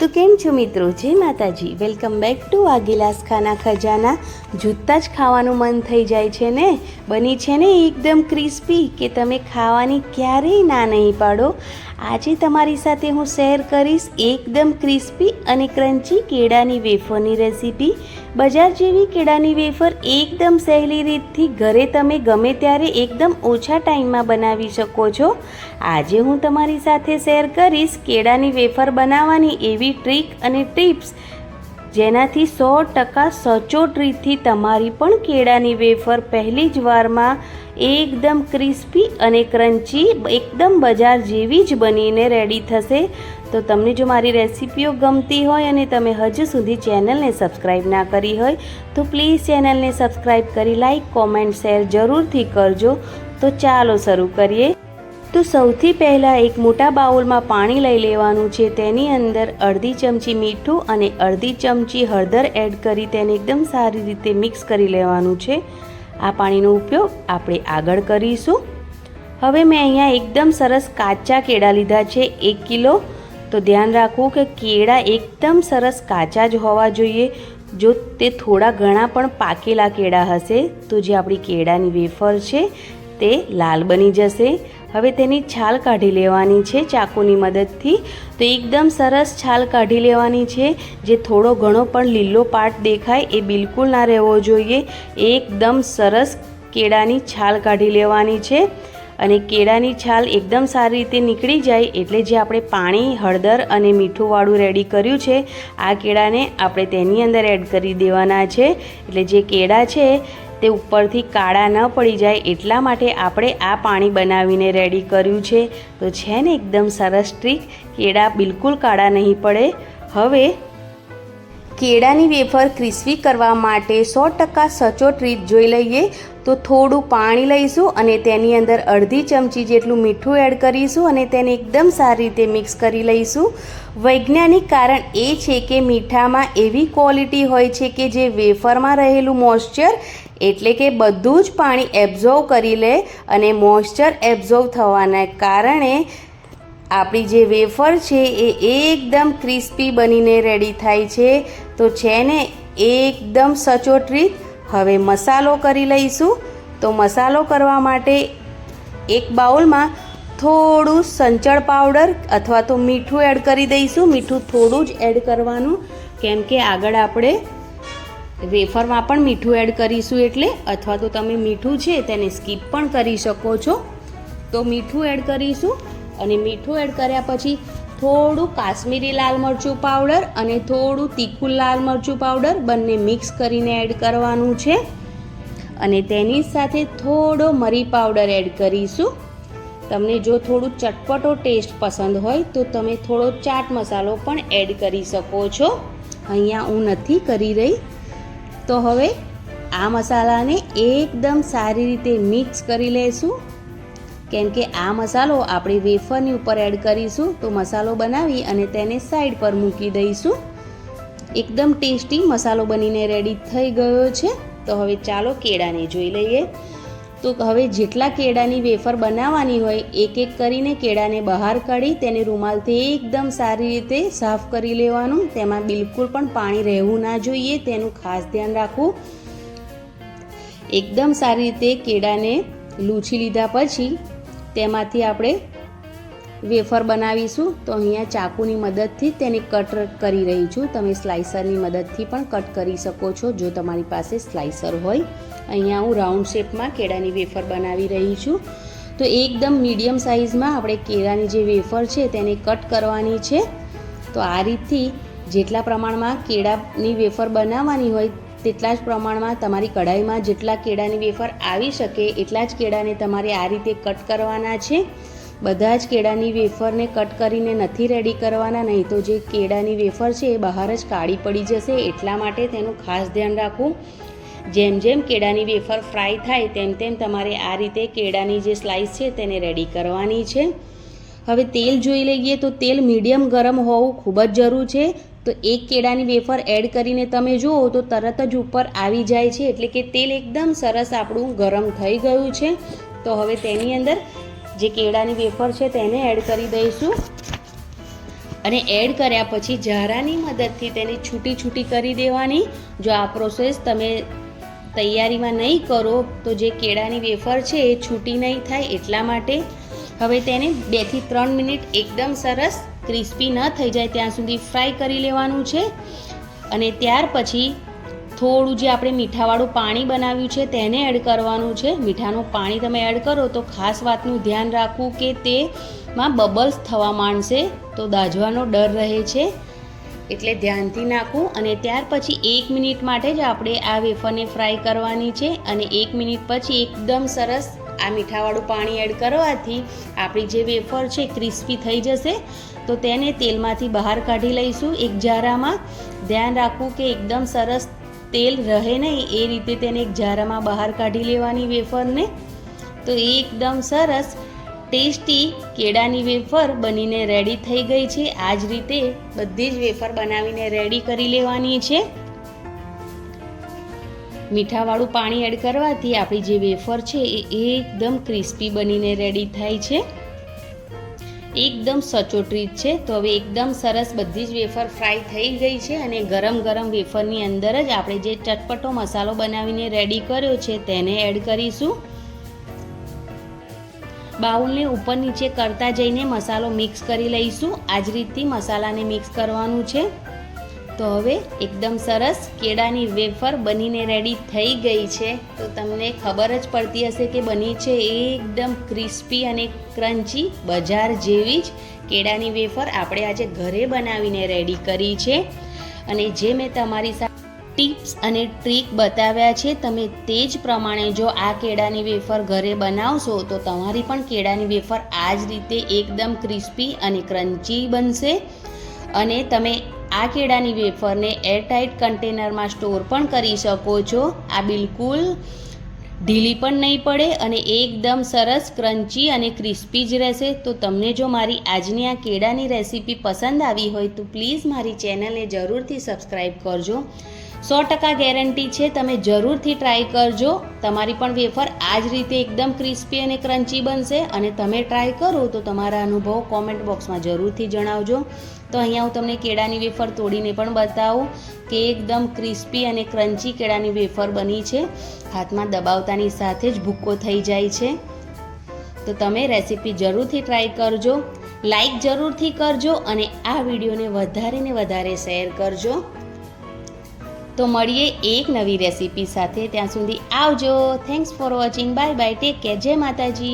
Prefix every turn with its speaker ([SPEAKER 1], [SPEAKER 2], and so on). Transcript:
[SPEAKER 1] તો કેમ છો મિત્રો? જય માતાજી. વેલકમ બેક ટુ વાગીલાસ ખાના ખજાના. જૂતા જ ખાવાનું મન થઈ જાય છે ને? બની છે ને એકદમ ક્રિસ્પી કે તમે ખાવાની ક્યારેય ના નહીં પાડો? આજે તમારી સાથે હું શેર કરીશ એકદમ ક્રિસ્પી અને ક્રન્ચી કેળાની વેફરની રેસીપી. બજાર જેવી કેળાની વેફર એકદમ સહેલી રીતથી ઘરે તમે ગમે ત્યારે એકદમ ઓછા ટાઈમમાં બનાવી શકો છો. આજે હું તમારી સાથે શેર કરીશ કેળાની વેફર બનાવવાની એવી ટ્રીક અને ટિપ્સ જેનાથી સો ટકા સચોટ રીતથી તમારી પણ કેળાની વેફર પહેલી જ વારમાં એકદમ ક્રિસ્પી અને ક્રન્ચી, એકદમ બજાર જેવી જ બનીને રેડી થશે. તો તમને જો મારી રેસિપીઓ ગમતી હોય અને તમે હજુ સુધી ચેનલને સબસ્ક્રાઈબ ના કરી હોય, તો પ્લીઝ ચેનલને સબસ્ક્રાઈબ કરી લાઈક કોમેન્ટ શેર જરૂરથી કરજો. તો ચાલો શરૂ કરીએ. તો સૌથી પહેલાં એક મોટા બાઉલમાં પાણી લઈ લેવાનું છે. તેની અંદર અડધી ચમચી મીઠું અને અડધી ચમચી હળદર એડ કરી તેને એકદમ સારી રીતે મિક્સ કરી લેવાનું છે. આ પાણીનો ઉપયોગ આપણે આગળ કરીશું. હવે મેં અહીંયા એકદમ સરસ કાચા કેળા લીધા છે, એક કિલો. તો ધ્યાન રાખવું કે કેળા એકદમ સરસ કાચા જ હોવા જોઈએ. જો તે થોડા ઘણા પણ પાકેલા કેળા હશે, તો જે આપણી કેળાની વેફર છે, તે લાલ બની જશે. હવે તેની છાલ કાઢી લેવાની છે ચાકુની મદદથી. તો એકદમ સરસ છાલ કાઢી લેવાની છે. જે થોડો ઘણો પણ લીલો પાર્ટ દેખાય એ બિલકુલ ના રહેવો જોઈએ. એકદમ સરસ કેળાની છાલ કાઢી લેવાની છે. અને કેળાની છાલ એકદમ સારી રીતે નીકળી જાય એટલે જે આપણે પાણી, હળદર અને મીઠુંવાળું રેડી કર્યું છે, આ કેળાને આપણે તેની અંદર એડ કરી દેવાના છે. એટલે જે કેળા છે તે ઉપરથી કાળા ન પડી જાય એટલા માટે આપણે આ પાણી બનાવીને રેડી કર્યું છે. તો છે ને એકદમ સરસ ટ્રીક કેળા બિલકુલ કાળા નહીં પડે. હવે કેળાની વેફર ક્રિસ્પી કરવા માટે સો ટકા સચોટ રીત જોઈ લઈએ. તો થોડું પાણી લઈશું અને તેની અંદર અડધી ચમચી જેટલું મીઠું એડ કરીશું અને તેને એકદમ સારી રીતે મિક્સ કરી લઈશું. વૈજ્ઞાનિક કારણ એ છે કે મીઠામાં એવી ક્વોલિટી હોય છે કે જે વેફરમાં રહેલું મોઇશ્ચર એટલે કે બધું જ પાણી એબ્ઝોર્વ કરી લે અને મોઇશ્ચર એબ્ઝોર્વ થવાના કારણે આપણી જે વેફર છે એ એકદમ ક્રિસ્પી બનીને રેડી થાય છે. તો છે ને, એકદમ સચોટ રીત હવે મસાલો કરી લઈશું. તો મસાલો કરવા માટે એક બાઉલમાં થોડું સંચળ પાવડર અથવા તો મીઠું એડ કરી દઈશું. મીઠું થોડું જ એડ કરવાનું. કેમ કે આગળ આપણે વેફરમાં પણ મીઠું એડ કરીશું એટલે, અથવા તો તમે મીઠું છે તેને સ્કીપ પણ કરી શકો છો. તો મીઠું એડ કરીશું અને મીઠું એડ કર્યા પછી થોડું કાશ્મીરી લાલ મરચું પાવડર અને થોડું તીખું લાલ મરચું પાવડર બંને મિક્સ કરીને એડ કરવાનું છે. અને તેની સાથે થોડો મરી પાવડર એડ કરીશું. તમને જો થોડું ચટપટો ટેસ્ટ પસંદ હોય તો તમે થોડો ચાટ મસાલો પણ એડ કરી શકો છો. અહીંયા હું નથી કરી રહી. તો હવે આ મસાલાને એકદમ સારી રીતે મિક્સ કરી લઈશું કેમ કે આ મસાલો આપણે વેફરની ઉપર એડ કરીશું તો મસાલો બનાવી અને તેને સાઈડ પર મૂકી દઈશું. એકદમ ટેસ્ટી મસાલો બનીને રેડી થઈ ગયો છે. તો હવે ચાલો કેળાને જોઈ લઈએ. તો હવે જેટલા કેળાની વેફર બનાવવાની હોય એક એક કરીને કેળાને બહાર કાઢી તેને રૂમાલથી એકદમ સારી રીતે સાફ કરી લેવાનું. તેમાં બિલકુલ પણ પાણી રહેવું ના જોઈએ, તેનું ખાસ ધ્યાન રાખવું. એકદમ સારી રીતે કેળાને લૂછી લીધા પછી તેમાંથી આપણે વેફર બનાવીશું. તો અહીંયા ચાકુની મદદથી તેને કટ કરી રહી છું. તમે સ્લાઇસરની મદદથી પણ કટ કરી શકો છો, જો તમારી પાસે સ્લાઇસર હોય. અહીંયા હું રાઉન્ડ શેપમાં કેળાની વેફર બનાવી રહી છું. તો એકદમ મીડિયમ સાઇઝમાં આપણે કેળાની જે વેફર છે તેને કટ કરવાની છે. તો આ રીતથી જેટલા પ્રમાણમાં કેળાની વેફર બનાવવાની હોય તેટલા જ પ્રમાણમાં તમારી કઢાઈમાં જેટલા કેળાની વેફર આવી શકે એટલા જ કેળાને તમારે આ રીતે કટ કરવાના છે. બધા જ કેળાની વેફરને કટ કરીને નથી રેડી કરવાના, નહીં તો જે કેળાની વેફર છે એ બહાર જ કાળી પડી જશે. એટલા માટે તેનું ખાસ ધ્યાન રાખવું. જેમ જેમ કેળાની વેફર ફ્રાય થાય તેમ તેમ તમારે આ રીતે કેળાની જે સ્લાઇસ છે તેને રેડી કરવાની છે. હવે તેલ જોઈ લઈએ તો તેલ મીડિયમ ગરમ હોવું ખૂબ જ જરૂર છે. તો એક કેળાની વેફર એડ કરીને તમે જુઓ તો તરત જ ઉપર આવી જાય છે એટલે કે તેલ એકદમ સરસ આપણું ગરમ થઈ ગયું છે. તો હવે તેની અંદર જે કેળાની વેફર છે તેને એડ કરી દઈશું. અને એડ કર્યા પછી ઝારાની મદદથી તેને છૂટી છૂટી કરી દેવાની. જો આ પ્રોસેસ તમે તૈયારીમાં નહીં કરો તો જે કેળાની વેફર છે એ છૂટી નહીં થાય એટલા માટે હવે તેને બેથી ત્રણ મિનિટ એકદમ સરસ ક્રિસ્પી ન થઈ જાય ત્યાં સુધી ફ્રાય કરી લેવાનું છે. અને ત્યાર પછી થોડું જે આપણે મીઠાવાળું પાણી બનાવ્યું છે તેને એડ કરવાનું છે. મીઠાનું પાણી તમે એડ કરો તો ખાસ વાતનું ધ્યાન રાખવું કે તેમાં બબલ્સ થવા માંડશે તો દાજવાનો ડર રહે છે. એટલે ધ્યાનથી નાખવું અને ત્યાર પછી એક મિનિટ માટે જ આપણે આ વેફરને ફ્રાય કરવાની છે અને એક મિનિટ પછી એકદમ સરસ આ મીઠાવાળું પાણી એડ કરવાથી આપણી જે વેફર છે ક્રિસ્પી થઈ જશે. તો તેને તેલમાંથી બહાર કાઢી લઈશું એક જારામાં. ધ્યાન રાખવું કે એકદમ સરસ તેલ રહે નહીં, એ રીતે તેને એક જારામાં બહાર કાઢી લેવાની વેફરને. તો એકદમ સરસ ટેસ્ટી કેળાની વેફર બનીને રેડી થઈ ગઈ છે. આ જ રીતે બધી જ વેફર બનાવીને રેડી કરી લેવાની છે. મીઠાવાળું પાણી એડ કરવાથી આપણી જે વેફર છે એ એકદમ ક્રિસ્પી બનીને રેડી થાય છે. એકદમ સચોટ રીત છે. તો હવે એકદમ સરસ બધી જ વેફર ફ્રાય થઈ ગઈ છે અને ગરમ ગરમ વેફરની અંદર જ આપણે જે ચટપટો મસાલો બનાવીને રેડી કર્યો છે તેને એડ કરીશું. બાઉલને ઉપર નીચે કરતા જઈને મસાલો મિક્સ કરી લઈશું. આ જ રીતથી મસાલાને મિક્સ કરવાનું છે. તો હવે એકદમ સરસ કેળાની વેફર બનીને રેડી થઈ ગઈ છે. તો તમને ખબર જ પડતી હશે કે બની છે એકદમ ક્રિસ્પી અને ક્રન્ચી બજાર જેવી જ કેળાની વેફર આપણે આજે ઘરે બનાવીને રેડી કરી છે. અને જે મેં તમારી સાથે ટિપ્સ અને ટ્રીક બતાવ્યા છે. તમે તે જ પ્રમાણે જો આ કેળાની વેફર ઘરે બનાવશો, તો તમારી પણ કેળાની વેફર આ જ રીતે એકદમ ક્રિસ્પી અને ક્રન્ચી બનશે. અને તમે આ કેળાની વેફરને એરટાઇટ કન્ટેનરમાં સ્ટોર પણ કરી શકો છો. આ બિલકુલ ઢીલી પણ નહીં પડે અને એકદમ સરસ, ક્રન્ચી અને ક્રિસ્પી જ રહેશે. તો તમને જો મારી આજની આ કેળાની રેસીપી પસંદ આવી હોય, તો પ્લીઝ મારી ચેનલને જરૂરથી સબસ્ક્રાઈબ કરજો. સો ટકા ગેરંટી છે, તમે જરૂરથી ટ્રાય કરજો. તમારી પણ વેફર આ જ રીતે એકદમ ક્રિસ્પી અને ક્રન્ચી બનશે અને તમે ટ્રાય કરો તો તમારા અનુભવ કોમેન્ટ બોક્સમાં જરૂરથી જણાવજો. તો અહીંયા હું તમને કેળાની વેફર તોડીને પણ બતાવું કે એકદમ ક્રિસ્પી અને ક્રન્ચી કેળાની વેફર બની છે. હાથમાં દબાવતાની સાથે જ ભૂક્કો થઈ જાય છે. તો તમે રેસીપી જરૂરથી ટ્રાય કરજો. લાઈક જરૂરથી કરજો અને આ વિડીયોને વધારે ને વધારે શેર કરજો. તો મળીએ એક નવી રેસીપી સાથે. ત્યાં સુધી આવજો. Thanks for watching bye bye take care જય માતાજી.